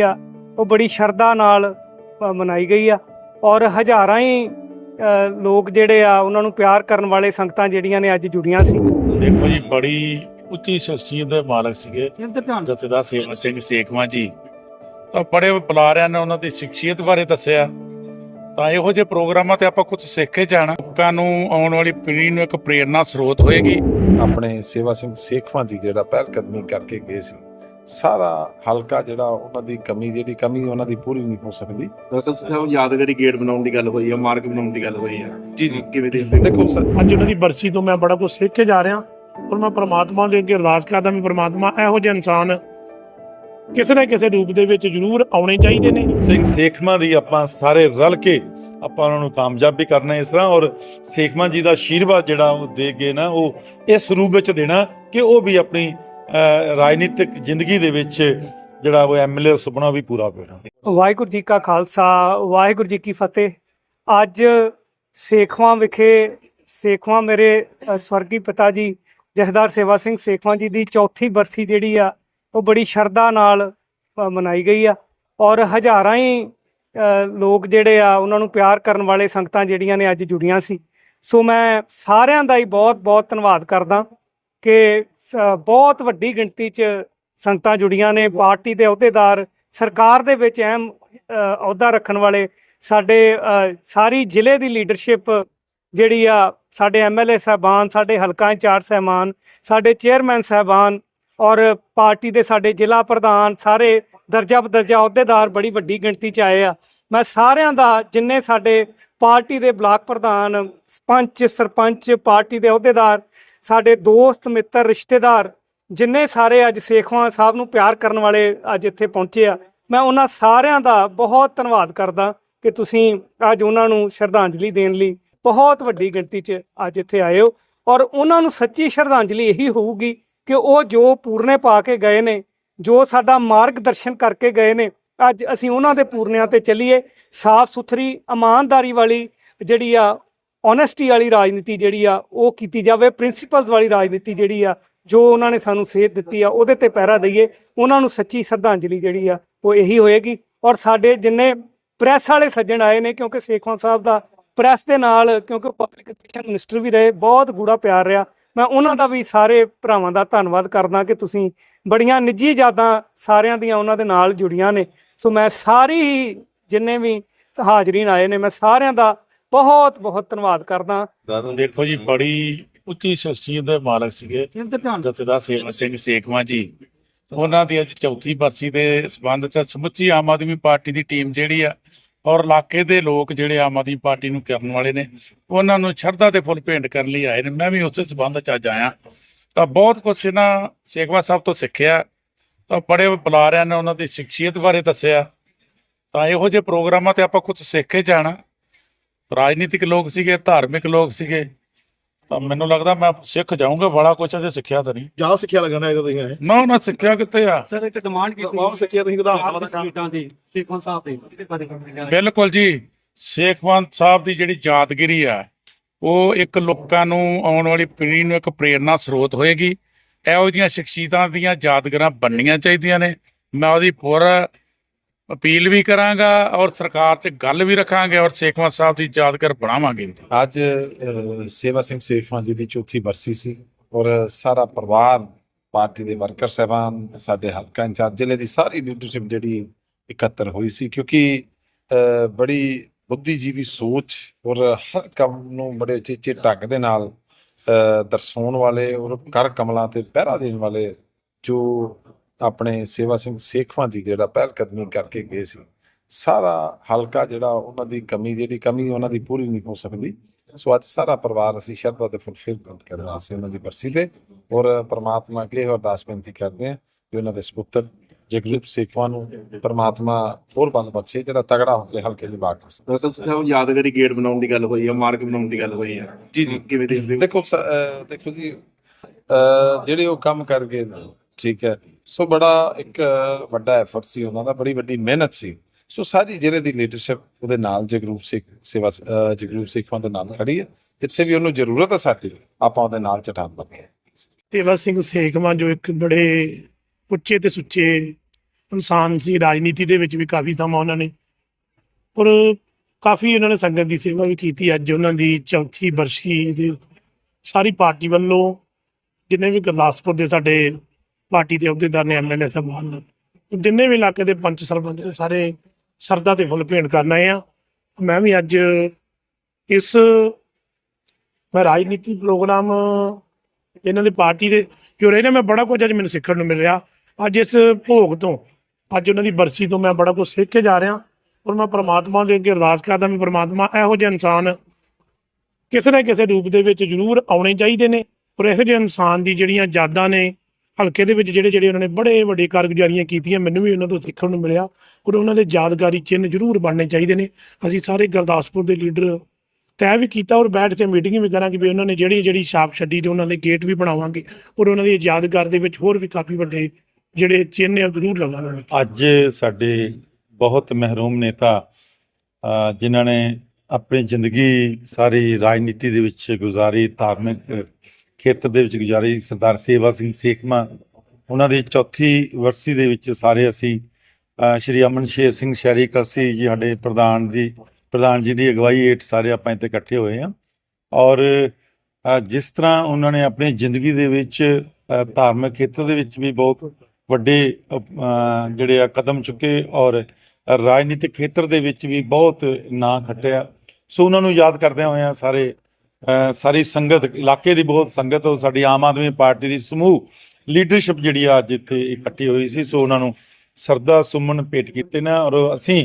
ਆ। ਉਹ ਬੜੀ ਸ਼ਰਧਾ ਨਾਲ ਮਨਾਈ ਗਈ ਆ। ਔਰ ਹਜ਼ਾਰਾਂ ਹੀ ਲੋਕ ਜਿਹੜੇ ਆ ਉਹਨਾਂ ਨੂੰ ਪਿਆਰ ਕਰਨ ਵਾਲੇ ਸੰਗਤਾਂ ਜਿਹੜੀਆਂ ਨੇ ਅੱਜ ਜੁੜੀਆਂ ਸੀ। ਦੇਖੋ ਜੀ ਬੜੀ ਉੱਚੀ ਸ਼ਖਸੀਅਤ ਦੇ ਮਾਲਕ ਸੀਗੇ। ਜਥੇਦਾਰ ਸੇਵਾ ਸਿੰਘ ਸੇਖਵਾਂ ਜੀ। ਤਾਂ ਬੜੇ ਬੁਲਾਰਿਆਂ ਨੇ ਉਹਨਾਂ ਦੀ ਸ਼ਖਸੀਅਤ ਬਾਰੇ ਦੱਸਿਆ। ਤਾਂ ਇਹੋ ਜਿਹੇ ਪ੍ਰੋਗਰਾਮਾਂ ਤੇ ਆਪਾਂ ਕੁਝ ਸਿੱਖ ਕੇ ਜਾਣਾ। ਲੋਕਾਂ ਨੂੰ ਆਉਣ ਵਾਲੀ ਪੀੜ੍ਹੀ ਨੂੰ ਇੱਕ ਪ੍ਰੇਰਨਾ ਸਰੋਤ ਹੋਏਗੀ। ਆਪਣੇ ਸੇਵਾ ਸਿੰਘ ਸੇਖਵਾਂ ਜੀ ਜਿਹੜਾ ਪਹਿਲ ਕਦਮੀ ਕਰਕੇ ਗਏ ਸੀ ਸਾਰਾ ਹਲਕਾ ਜਿਹੜਾ ਉਹਨਾਂ ਦੀ ਕਮੀ ਜਿਹੜੀ ਕਮੀ ਉਹਨਾਂ ਦੀ ਪੂਰੀ ਨਹੀਂ ਹੋ ਸਕਦੀ। ਦਰਅਸਲ ਸਾਹਿਬ ਯਾਦਗਾਰੀ ਗੇਟ ਬਣਾਉਣ ਦੀ ਗੱਲ ਹੋਈ ਹੈ ਮਾਰਕ ਬਣਾਉਣ ਦੀ ਗੱਲ ਹੋਈ ਹੈ ਜੀ ਜੀ। ਕਿਵੇਂ ਦੇਖਦੇ ਹੋ? ਦੇਖੋ ਅੱਜ ਉਹਨਾਂ ਦੀ ਬਰਸੀ ਤੋਂ ਮੈਂ ਬੜਾ ਕੁਝ ਸਿੱਖ ਕੇ ਜਾ ਰਿਹਾ ਔਰ ਮੈਂ ਪ੍ਰਮਾਤਮਾ ਦੇ ਅੱਗੇ ਅਰਦਾਸ ਕਰਦਾ ਵੀ ਪ੍ਰਮਾਤਮਾ ਇਹੋ ਜਿਹੇ ਇਨਸਾਨ ਕਿਸੇ ਨਾ ਕਿਸੇ ਰੂਪ ਦੇ ਵਿੱਚ ਜ਼ਰੂਰ ਆਉਣੇ ਚਾਹੀਦੇ ਨੇ। ਸਿੰਘ ਸੇਖਵਾਂ ਦੀ ਆਪਾਂ ਸਾਰੇ ਰਲ ਕੇ ਆਪਾਂ ਉਹਨਾਂ ਨੂੰ ਕਾਮਯਾਬ ਵੀ ਕਰਨਾ ਇਸ ਤਰ੍ਹਾਂ ਔਰ ਸੇਖਵਾਂ ਜੀ ਦਾ ਆਸ਼ੀਰਵਾਦ ਜਿਹੜਾ ਉਹ ਦੇ ਗਏ ਨਾ ਉਹ ਇਸ ਰੂਪ ਵਿੱਚ ਦੇਣਾ ਕਿ ਉਹ ਵੀ ਆਪਣੀ ਰਾਜਨੀਤਿਕ ਜ਼ਿੰਦਗੀ ਦੇ ਵਿੱਚ ਜਿਹੜਾ ਉਹ ਐਮਐਲਏ ਦਾ ਸੁਪਨਾ ਵੀ ਪੂਰਾ ਹੋਵੇਗਾ। ਵਾਹਿਗੁਰੂ ਜੀ ਕਾ ਖਾਲਸਾ, ਵਾਹਿਗੁਰੂ ਜੀ ਕੀ ਫਤਿਹ। ਅੱਜ ਸੇਖਵਾਂ ਵਿਖੇ, ਸੇਖਵਾਂ ਮੇਰੇ ਸਵਰਗੀ ਪਿਤਾ ਜੀ ਜਥੇਦਾਰ ਸੇਵਾ ਸਿੰਘ ਸੇਖਵਾਂ ਜੀ ਦੀ ਚੌਥੀ ਬਰਸੀ ਜਿਹੜੀ ਆ, ਉਹ ਬੜੀ ਸ਼ਰਧਾ ਨਾਲ ਮਨਾਈ ਗਈ ਆ ਔਰ ਹਜ਼ਾਰਾਂ ਹੀ ਲੋਕ ਜਿਹੜੇ ਆ, ਉਹਨਾਂ ਨੂੰ ਪਿਆਰ ਕਰਨ ਵਾਲੇ ਸੰਗਤਾਂ ਜਿਹੜੀਆਂ ਨੇ ਅੱਜ ਜੁੜੀਆਂ ਸੀ। ਸੋ ਮੈਂ ਸਾਰਿਆਂ ਦਾ ਹੀ ਬਹੁਤ ਬਹੁਤ ਧੰਨਵਾਦ ਕਰਦਾ ਕਿ ਸ- ਬਹੁਤ ਵੱਡੀ ਗਿਣਤੀ 'ਚ ਸੰਗਤਾਂ ਜੁੜੀਆਂ ਨੇ। ਪਾਰਟੀ ਦੇ ਅਹੁਦੇਦਾਰ, ਸਰਕਾਰ ਦੇ ਵਿੱਚ ਅਹਿਮ ਅਹੁਦਾ ਰੱਖਣ ਵਾਲੇ ਸਾਡੇ ਸਾਰੀ ਜ਼ਿਲ੍ਹੇ ਦੀ ਲੀਡਰਸ਼ਿਪ ਜਿਹੜੀ ਆ, ਸਾਡੇ ਐਮਐਲਏ ਸਾਹਿਬਾਨ, ਸਾਡੇ ਹਲਕਾ ਇੰਚਾਰਜ ਸਹਿਬਾਨ, ਸਾਡੇ ਚੇਅਰਮੈਨ ਸਾਹਿਬਾਨ ਔਰ ਪਾਰਟੀ ਦੇ ਸਾਡੇ ਜ਼ਿਲ੍ਹਾ ਪ੍ਰਧਾਨ ਸਾਰੇ ਦਰਜਾ ਬਦਰਜਾ ਅਹੁਦੇਦਾਰ ਬੜੀ ਵੱਡੀ ਗਿਣਤੀ 'ਚ ਆਏ ਆ। ਮੈਂ ਸਾਰਿਆਂ ਦਾ, ਜਿੰਨੇ ਸਾਡੇ ਪਾਰਟੀ ਦੇ ਬਲਾਕ ਪ੍ਰਧਾਨ ਪੰਚ ਸਰਪੰਚ, ਪਾਰਟੀ ਦੇ ਅਹੁਦੇਦਾਰ, ਸਾਡੇ ਦੋਸਤ, ਮਿੱਤਰ, ਰਿਸ਼ਤੇਦਾਰ, ਜਿੰਨੇ ਸਾਰੇ ਅੱਜ ਸੇਖਵਾਂ ਸਾਹਿਬ ਨੂੰ ਪਿਆਰ ਕਰਨ ਵਾਲੇ ਅੱਜ ਇੱਥੇ ਪਹੁੰਚੇ ਆ, ਮੈਂ ਉਹਨਾਂ ਸਾਰਿਆਂ ਦਾ ਬਹੁਤ ਧੰਨਵਾਦ ਕਰਦਾ ਕਿ ਤੁਸੀਂ ਅੱਜ ਉਹਨਾਂ ਨੂੰ ਸ਼ਰਧਾਂਜਲੀ ਦੇਣ ਲਈ ਬਹੁਤ ਵੱਡੀ ਗਿਣਤੀ 'ਚ ਅੱਜ ਇੱਥੇ ਆਏ ਹੋ। ਔਰ ਉਹਨਾਂ ਨੂੰ ਸੱਚੀ ਸ਼ਰਧਾਂਜਲੀ ਇਹੀ ਹੋਊਗੀ ਕਿ ਉਹ ਜੋ ਪੂਰਨੇ ਪਾ ਕੇ ਗਏ ਨੇ ਜੋ ਸਾਡਾ ਮਾਰਗਦਰਸ਼ਨ ਕਰਕੇ ਗਏ ਨੇ, ਅੱਜ ਅਸੀਂ ਉਹਨਾਂ ਦੇ ਪੂਰਨਿਆਂ ਤੇ ਚੱਲੀਏ। ਸਾਫ਼ ਸੁਥਰੀ, ਇਮਾਨਦਾਰੀ ਵਾਲੀ ਜਿਹੜੀ ਆ ਓਨੈਸਟੀ ਵਾਲੀ ਰਾਜਨੀਤੀ ਜਿਹੜੀ ਆ, ਉਹ ਕੀਤੀ ਜਾਵੇ। ਪ੍ਰਿੰਸੀਪਲਸ ਵਾਲੀ ਰਾਜਨੀਤੀ ਜਿਹੜੀ ਆ, ਜੋ ਉਹਨਾਂ ਨੇ ਸਾਨੂੰ ਸੇਧ ਦਿੱਤੀ ਆ, ਉਹਦੇ ਤੇ ਪਹਿਰਾ ਦਈਏ। ਉਹਨਾਂ ਨੂੰ ਸੱਚੀ ਸ਼ਰਧਾਂਜਲੀ ਜਿਹੜੀ ਆ, ਉਹ ਇਹੀ ਹੋਏਗੀ। ਔਰ ਸਾਡੇ ਜਿੰਨੇ ਪ੍ਰੈਸ ਵਾਲੇ ਸੱਜਣ ਆਏ ਨੇ, ਕਿਉਂਕਿ ਸੇਖਵਾਂ ਸਾਹਿਬ ਦਾ ਪ੍ਰੈਸ ਦੇ ਨਾਲ, ਕਿਉਂਕਿ ਪਬਲਿਕ ਰਿਲੇਸ਼ਨ ਮਿਨਿਸਟਰ ਵੀ ਰਹੇ, ਬਹੁਤ ਗੂੜਾ ਪਿਆਰ ਰਿਹਾ। ਮੈਂ ਉਹਨਾਂ ਦਾ ਵੀ ਸਾਰੇ ਭਰਾਵਾਂ ਦਾ ਧੰਨਵਾਦ ਕਰਦਾ ਕਿ ਤੁਸੀਂ ਬੜੀਆਂ ਨਿੱਜੀ ਯਾਦਾਂ ਸਾਰਿਆਂ ਦੀਆਂ ਉਹਨਾਂ ਦੇ ਨਾਲ ਜੁੜੀਆਂ ਨੇ। ਸੋ ਮੈਂ ਸਾਰੀ ਜਿੰਨੇ ਵੀ ਹਾਜ਼ਰੀਨ ਆਏ ਨੇ ਮੈਂ ਸਾਰਿਆਂ ਦਾ ਬਹੁਤ ਬਹੁਤ ਧੰਨਵਾਦ ਕਰਦਾ। ਦੇਖੋ ਜੀ ਬੜੀ ਉੱਚੀ ਸ਼ਖਸੀਅਤ ਦੇ ਮਾਲਕ ਸੀਗੇ। ਜਥੇਦਾਰ ਸੇਵਾ ਸਿੰਘ ਸੇਖਵਾਂ ਜੀ। ਉਹਨਾਂ ਦੀ ਅੱਜ ਚੌਥੀ ਬਰਸੀ ਦੇ ਸਬੰਧ ਚ ਸਮੁੱਚੀ ਆਮ ਆਦਮੀ ਪਾਰਟੀ ਦੀ ਟੀਮ ਜਿਹੜੀ ਆ ਔਰ ਇਲਾਕੇ ਦੇ ਲੋਕ ਜਿਹੜੇ ਆਮ ਆਦਮੀ ਪਾਰਟੀ ਨੂੰ ਕਰਨ ਵਾਲੇ ਨੇ ਉਹਨਾਂ ਨੂੰ ਸ਼ਰਧਾ ਤੇ ਫੁੱਲ ਭੇਂਟ ਕਰਨ ਲਈ ਆਏ ਨੇ। ਮੈਂ ਵੀ ਉਸੇ ਸਬੰਧ ਚ ਅੱਜ ਆਇਆ। ਤਾਂ ਬਹੁਤ ਕੁਝ ਇਹਨਾਂ ਸੇਖਵਾਂ ਸਾਹਿਬ ਤੋਂ ਸਿੱਖਿਆ। ਤਾਂ ਬੜੇ ਬੁਲਾਰਿਆਂ ਨੇ ਉਹਨਾਂ ਦੀ ਸ਼ਖਸੀਅਤ ਬਾਰੇ ਦੱਸਿਆ। ਤਾਂ ਇਹੋ ਜਿਹੇ ਪ੍ਰੋਗਰਾਮਾਂ ਤੇ ਆਪਾਂ ਕੁਝ ਸਿੱਖ ਕੇ ਜਾਣਾ। ਰਾਜਨੀਤਿਕ ਲੋਕ ਸੀਗੇ ਧਾਰਮਿਕ ਲੋਕ ਸੀਗੇ। ਤਾਂ ਮੈਨੂੰ ਲੱਗਦਾ ਮੈਂ ਸਿੱਖ ਜਾਊਂਗਾ ਬੜਾ ਕੁਝ ਅਜੇ ਸਿੱਖਿਆ ਤਾਂ ਨਹੀਂ। ਜ਼ਿਆਦਾ ਸਿੱਖਿਆ ਲੱਗਣਾ ਇਹਦਾ ਤੁਸੀਂ ਹੈ ਨਾ ਨਾ ਸਿੱਖਿਆ ਕਿੱਥੇ ਆ? ਸਰ ਇੱਕ ਡਿਮਾਂਡ ਕੀਤੀ ਬਹੁਤ ਸਿੱਖਿਆ ਤੁਸੀਂ ਸਭਾ ਦਾ ਕੰਮ। ਦੀ ਸੀਕੁਐਂਸ ਸਾਹਿਬ ਦੀ ਬਿਲਕੁਲ ਜੀ ਸੇਖਵੰਤ ਸਾਹਿਬ ਦੀ ਜਿਹੜੀ ਯਾਦਗਿਰੀ ਆ ਉਹ ਇੱਕ ਲੋਕਾਂ ਨੂੰ ਆਉਣ ਵਾਲੀ ਪੀੜ੍ਹੀ ਨੂੰ ਇੱਕ ਪ੍ਰੇਰਨਾ ਸਰੋਤ ਹੋਏਗੀ। ਇਹੋ ਜਿਹੀਆਂ ਸ਼ਖਸੀਅਤਾਂ ਦੀਆਂ ਯਾਦਗਾਰਾਂ ਬਣਨੀਆਂ ਚਾਹੀਦੀਆਂ ਨੇ। ਮੈਂ ਉਹਦੀ ਪੂਰਾ ਅਪੀਲ ਵੀ ਕਰਾਂਗਾ ਔਰ ਸਰਕਾਰ 'ਚ ਗੱਲ ਵੀ ਰੱਖਾਂਗੇ ਔਰ ਸੇਖਵੰਤ ਸਾਹਿਬ ਦੀ ਯਾਦਗਾਰ ਬਣਾਵਾਂਗੇ। ਅੱਜ ਸੇਵਾ ਸਿੰਘ ਸੇਖਵਾਂ ਜੀ ਦੀ ਚੌਥੀ ਬਰਸੀ ਸੀ ਔਰ ਸਾਰਾ ਪਰਿਵਾਰ ਪਾਰਟੀ ਦੇ ਵਰਕਰ ਸਹਿਬਾਨ, ਸਾਡੇ ਹਲਕਾ ਇੰਚਾਰਜ, ਜ਼ਿਲ੍ਹੇ ਦੀ ਸਾਰੀ ਲੀਡਰਸ਼ਿਪ ਜਿਹੜੀ ਇਕੱਤਰ ਹੋਈ ਸੀ ਕਿਉਂਕਿ ਬੜੀ ਬੁੱਧੀਜੀਵੀ ਸੋਚ ਔਰ ਹਰ ਕੰਮ ਨੂੰ ਬੜੇ ਉਚੇਚੇ ਢੰਗ ਦੇ ਨਾਲ ਦਰਸਾਉਣ ਵਾਲੇ ਔਰ ਕਰ ਕਮਲਾਂ ਤੇ ਪਹਿਰਾ ਦੇਣ ਵਾਲੇ ਜੋ ਆਪਣੇ ਸੇਵਾ ਸਿੰਘ ਸੇਖਵਾਂ ਜੀ ਜਿਹੜਾ ਪਹਿਲ ਕਦਮੀ ਕਰਕੇ ਗਏ ਸੀ। ਸਾਰਾ ਹਲਕਾ ਜਿਹੜਾ ਉਹਨਾਂ ਦੀ ਕਮੀ, ਜਿਹੜੀ ਕਮੀ ਉਹਨਾਂ ਦੀ ਪੂਰੀ ਨਹੀਂ ਹੋ ਸਕਦੀ। ਸੋ ਅੱਜ ਸਾਰਾ ਪਰਿਵਾਰ ਅਸੀਂ ਸ਼ਰਧਾ ਤੇ ਫੁੱਲਫਿਲਮੈਂਟ ਕਰਨ ਵਾਸਤੇ ਉਹਨਾਂ ਦੀ ਬਰਸੀ ਤੇ ਔਰ ਪ੍ਰਮਾਤਮਾ ਅੱਗੇ ਇਹ ਅਰਦਾਸ ਬੇਨਤੀ ਕਰਦੇ ਹਾਂ ਕਿ ਉਹਨਾਂ ਦੇ ਸੁਪੁੱਤਰ ਜਗਰੂਪ ਸੇਖਵਾਂ ਨੂੰ ਪ੍ਰਮਾਤਮਾ ਹੋਰ ਬੰਦ ਬਖਸ਼ੇ ਜਿਹੜਾ ਤਗੜਾ ਹੋ ਕੇ ਹਲਕੇ ਦੀ ਬਾਤ ਕਰ ਸਕੇ। ਦਰਅਸਲ ਸਾਹਿਬ ਯਾਦਗਾਰੀ ਗੇਟ ਬਣਾਉਣ ਦੀ ਗੱਲ ਹੋਈ ਹੈ ਮਾਰਕ ਬਣਾਉਣ ਦੀ ਗੱਲ ਹੋਈ ਹੈ ਜੀ ਜੀ। ਕਿਵੇਂ ਦੇਖਦੇ ਹੋ? ਦੇਖੋ ਦੇਖੋ ਜੀ ਜਿਹੜੇ ਉਹ ਕੰਮ ਕਰ ਗਏ ਨਾ ਠੀਕ ਹੈ ਸੋ ਬੜਾ ਇੱਕ ਵੱਡਾ ਐਫਰਟ ਸੀ ਉਹਨਾਂ ਦਾ ਬੜੀ ਵੱਡੀ ਮਿਹਨਤ ਸੀ। ਸੋ ਸਾਰੀ ਜ਼ਿਲ੍ਹੇ ਦੀ ਲੀਡਰਸ਼ਿਪ ਉਹਦੇ ਨਾਲ ਜਗਰੂਪ ਸਿੰਘ ਸੇਵਾ ਜਗਰੂਪ ਸਿੱਖਾਂ ਦੇ ਨਾਲ ਖੜੀ ਹੈ ਜਿੱਥੇ ਵੀ ਉਹਨੂੰ ਜ਼ਰੂਰਤ ਹੈ ਸਾਡੀ ਆਪਾਂ ਉਹਦੇ ਨਾਲ ਚਟਾਨ ਬਣ ਕੇ ਸੇਵਾ ਸਿੰਘ ਸੇਖਵਾਂ ਜੋ ਇੱਕ ਬੜੇ ਉੱਚੇ ਤੇ ਸੁੱਚੇ ਇਨਸਾਨ ਸੀ, ਰਾਜਨੀਤੀ ਦੇ ਵਿੱਚ ਵੀ ਕਾਫੀ ਸਮਾਂ ਉਹਨਾਂ ਨੇ। ਔਰ ਕਾਫੀ ਉਹਨਾਂ ਨੇ ਸੰਗਤ ਦੀ ਸੇਵਾ ਵੀ ਕੀਤੀ ਅੱਜ ਉਹਨਾਂ ਦੀ ਚੌਥੀ ਬਰਸੀ ਦੇ ਸਾਰੀ ਪਾਰਟੀ ਵੱਲੋਂ ਜਿੰਨੇ ਵੀ ਗੁਰਦਾਸਪੁਰ ਦੇ ਸਾਡੇ ਪਾਰਟੀ ਦੇ ਅਹੁਦੇਦਾਰ ਨੇ ਐਮਐਲਏ ਸਾਹਿਬਾਨ ਜਿੰਨੇ ਵੀ ਇਲਾਕੇ ਦੇ ਪੰਚ ਸਰਪੰਚ ਨੇ, ਸਾਰੇ ਸਰਦਾ ਤੇ ਫੁੱਲ ਭੇਂਟ ਕਰਨ ਆਏ ਆ। ਮੈਂ ਵੀ ਅੱਜ ਇਸ ਮੈਂ ਰਾਜਨੀਤੀ ਪ੍ਰੋਗਰਾਮ ਇਹਨਾਂ ਦੀ ਪਾਰਟੀ ਦੇ ਜੋ ਰਹੇ ਨੇ। ਮੈਂ ਬੜਾ ਕੁਝ ਅੱਜ ਮੈਨੂੰ ਸਿੱਖਣ ਨੂੰ ਮਿਲ ਰਿਹਾ। ਅੱਜ ਇਸ ਭੋਗ ਤੋਂ ਅੱਜ ਉਹਨਾਂ ਦੀ ਬਰਸੀ ਤੋਂ ਮੈਂ ਬੜਾ ਕੁਝ ਸਿੱਖ ਕੇ ਜਾ ਰਿਹਾ ਔਰ ਮੈਂ ਪ੍ਰਮਾਤਮਾ ਦੇ ਅੱਗੇ ਅਰਦਾਸ ਕਰਦਾ ਵੀ ਪ੍ਰਮਾਤਮਾ ਇਹੋ ਜਿਹੇ ਇਨਸਾਨ ਕਿਸੇ ਨਾ ਕਿਸੇ ਰੂਪ ਦੇ ਵਿੱਚ ਜ਼ਰੂਰ ਆਉਣੇ ਚਾਹੀਦੇ ਨੇ ਔਰ ਇਹੋ ਜਿਹੇ ਇਨਸਾਨ ਦੀ ਜਿਹੜੀਆਂ ਯਾਦਾਂ ਨੇ, ਹਲਕੇ ਦੇ ਵਿੱਚ ਜਿਹੜੇ ਜਿਹੜੇ ਉਹਨਾਂ ਨੇ ਬੜੇ ਵੱਡੇ ਕਾਰਗੁਜ਼ਾਰੀਆਂ ਕੀਤੀਆਂ, ਮੈਨੂੰ ਵੀ ਉਹਨਾਂ ਤੋਂ ਸਿੱਖਣ ਨੂੰ ਮਿਲਿਆ ਔਰ ਉਹਨਾਂ ਦੇ ਯਾਦਗਾਰੀ ਚਿੰਨ੍ਹ ਜ਼ਰੂਰ ਬਣਨੇ ਚਾਹੀਦੇ ਨੇ। ਅਸੀਂ ਸਾਰੇ ਗੁਰਦਾਸਪੁਰ ਦੇ ਲੀਡਰ ਤੈਅ ਵੀ ਕੀਤਾ ਔਰ ਬੈਠ ਕੇ ਮੀਟਿੰਗ ਵੀ ਕਰਾਂਗੇ ਵੀ ਉਹਨਾਂ ਨੇ ਜਿਹੜੀ ਜਿਹੜੀ ਛਾਪ ਛੱਡੀ ਤੇ ਉਹਨਾਂ ਦੇ ਗੇਟ ਵੀ ਬਣਾਵਾਂਗੇ ਔਰ ਉਹਨਾਂ ਦੀ ਯਾਦਗਾਰ ਦੇ ਵਿੱਚ ਹੋਰ ਵੀ ਕਾਫੀ ਵੱਡੇ ਜਿਹੜੇ ਚਿੰਨ੍ਹ ਆ ਉਹ ਜ਼ਰੂਰ ਲਗਾਵਾਂਗੇ ਅੱਜ ਸਾਡੇ ਬਹੁਤ ਮਹਿਰੂਮ ਨੇਤਾ ਜਿਨ੍ਹਾਂ ਨੇ ਆਪਣੀ ਜ਼ਿੰਦਗੀ ਸਾਰੀ ਰਾਜਨੀਤੀ ਦੇ ਵਿੱਚ ਗੁਜ਼ਾਰੀ, ਧਾਰਮਿਕ ਖੇਤਰ ਦੇ ਵਿੱਚ ਗੁਜ਼ਾਰੀ, ਸਰਦਾਰ ਸੇਵਾ ਸਿੰਘ ਸੇਖਮਾ, ਉਹਨਾਂ ਦੀ ਚੌਥੀ ਵਰਸੀ ਦੇ ਵਿੱਚ ਸਾਰੇ ਅਸੀਂ ਸ਼੍ਰੀ ਅਮਨ ਸ਼ੇਰ ਸਿੰਘ ਸ਼ਹਿਰੀ ਕਲਸੀ ਜੀ, ਸਾਡੇ ਪ੍ਰਧਾਨ ਦੀ, ਪ੍ਰਧਾਨ ਜੀ ਦੀ ਅਗਵਾਈ ਹੇਠ ਸਾਰੇ ਆਪਾਂ ਇੱਥੇ ਇਕੱਠੇ ਹੋਏ ਹਾਂ। ਔਰ ਜਿਸ ਤਰ੍ਹਾਂ ਉਹਨਾਂ ਨੇ ਆਪਣੀ ਜ਼ਿੰਦਗੀ ਦੇ ਵਿੱਚ ਧਾਰਮਿਕ ਖੇਤਰ ਦੇ ਵਿੱਚ ਵੀ ਬਹੁਤ ਵੱਡੇ ਜਿਹੜੇ ਆ ਕਦਮ ਚੁੱਕੇ ਔਰ ਰਾਜਨੀਤਿਕ ਖੇਤਰ ਦੇ ਵਿੱਚ ਵੀ ਬਹੁਤ ਨਾਂ ਖੱਟਿਆ। ਸੋ ਉਹਨਾਂ ਨੂੰ ਯਾਦ ਕਰਦਿਆਂ ਹੋਇਆਂ ਸਾਰੇ ਸਾਰੀ ਸੰਗਤ, ਇਲਾਕੇ ਦੀ ਬਹੁਤ ਸੰਗਤ ਔਰ ਸਾਡੀ ਆਮ ਆਦਮੀ ਪਾਰਟੀ ਦੀ ਸਮੂਹ ਲੀਡਰਸ਼ਿਪ ਜਿਹੜੀ ਆ ਅੱਜ ਇੱਥੇ ਇਕੱਠੀ ਹੋਈ ਸੀ। ਸੋ ਉਹਨਾਂ ਨੂੰ ਸਰਦਾ ਸੁਮਨ ਭੇਟ ਕੀਤੇ ਨੇ ਔਰ ਅਸੀਂ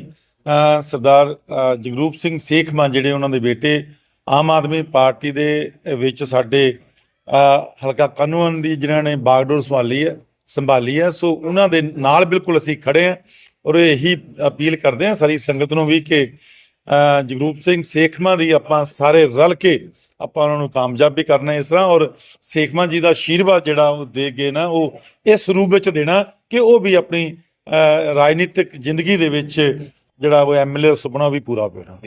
ਸਰਦਾਰ ਜਗਰੂਪ ਸਿੰਘ ਸੇਖਮਾ ਜਿਹੜੇ ਉਹਨਾਂ ਦੇ ਬੇਟੇ, ਆਮ ਆਦਮੀ ਪਾਰਟੀ ਦੇ ਵਿੱਚ ਸਾਡੇ ਹਲਕਾ ਕਾਨੂੰਨ ਦੀ ਜਿਨ੍ਹਾਂ ਨੇ ਬਾਗਡੋਰ ਸੰਭਾਲੀ ਹੈ ਸੰਭਾਲੀ ਹੈ ਸੋ ਉਹਨਾਂ ਦੇ ਨਾਲ ਬਿਲਕੁਲ ਅਸੀਂ ਖੜੇ ਹਾਂ ਔਰ ਇਹੀ ਅਪੀਲ ਕਰਦੇ ਹਾਂ ਸਾਰੀ ਸੰਗਤ ਨੂੰ ਵੀ ਕਿ ਜਗਰੂਪ ਸਿੰਘ ਸੇਖਮਾ ਦੀ ਆਪਾਂ ਸਾਰੇ ਰਲ ਕੇ ਆਪਾਂ ਉਹਨਾਂ ਨੂੰ ਕਾਮਯਾਬ ਵੀ ਕਰਨਾ ਇਸ ਤਰ੍ਹਾਂ ਔਰ ਸੇਖਮਾ ਜੀ ਦਾ ਆਸ਼ੀਰਵਾਦ ਜਿਹੜਾ ਉਹ ਦੇ ਗਏ ਨਾ ਉਹ ਇਸ ਰੂਪ ਵਿੱਚ ਦੇਣਾ ਕਿ ਉਹ ਵੀ ਆਪਣੀ ਰਾਜਨੀਤਿਕ ਜ਼ਿੰਦਗੀ ਦੇ ਵਿੱਚ ਜਿਹੜਾ ਉਹ ਐਮਐਲਏ ਦਾ ਸੁਪਨਾ ਵੀ ਪੂਰਾ ਹੋਣਾ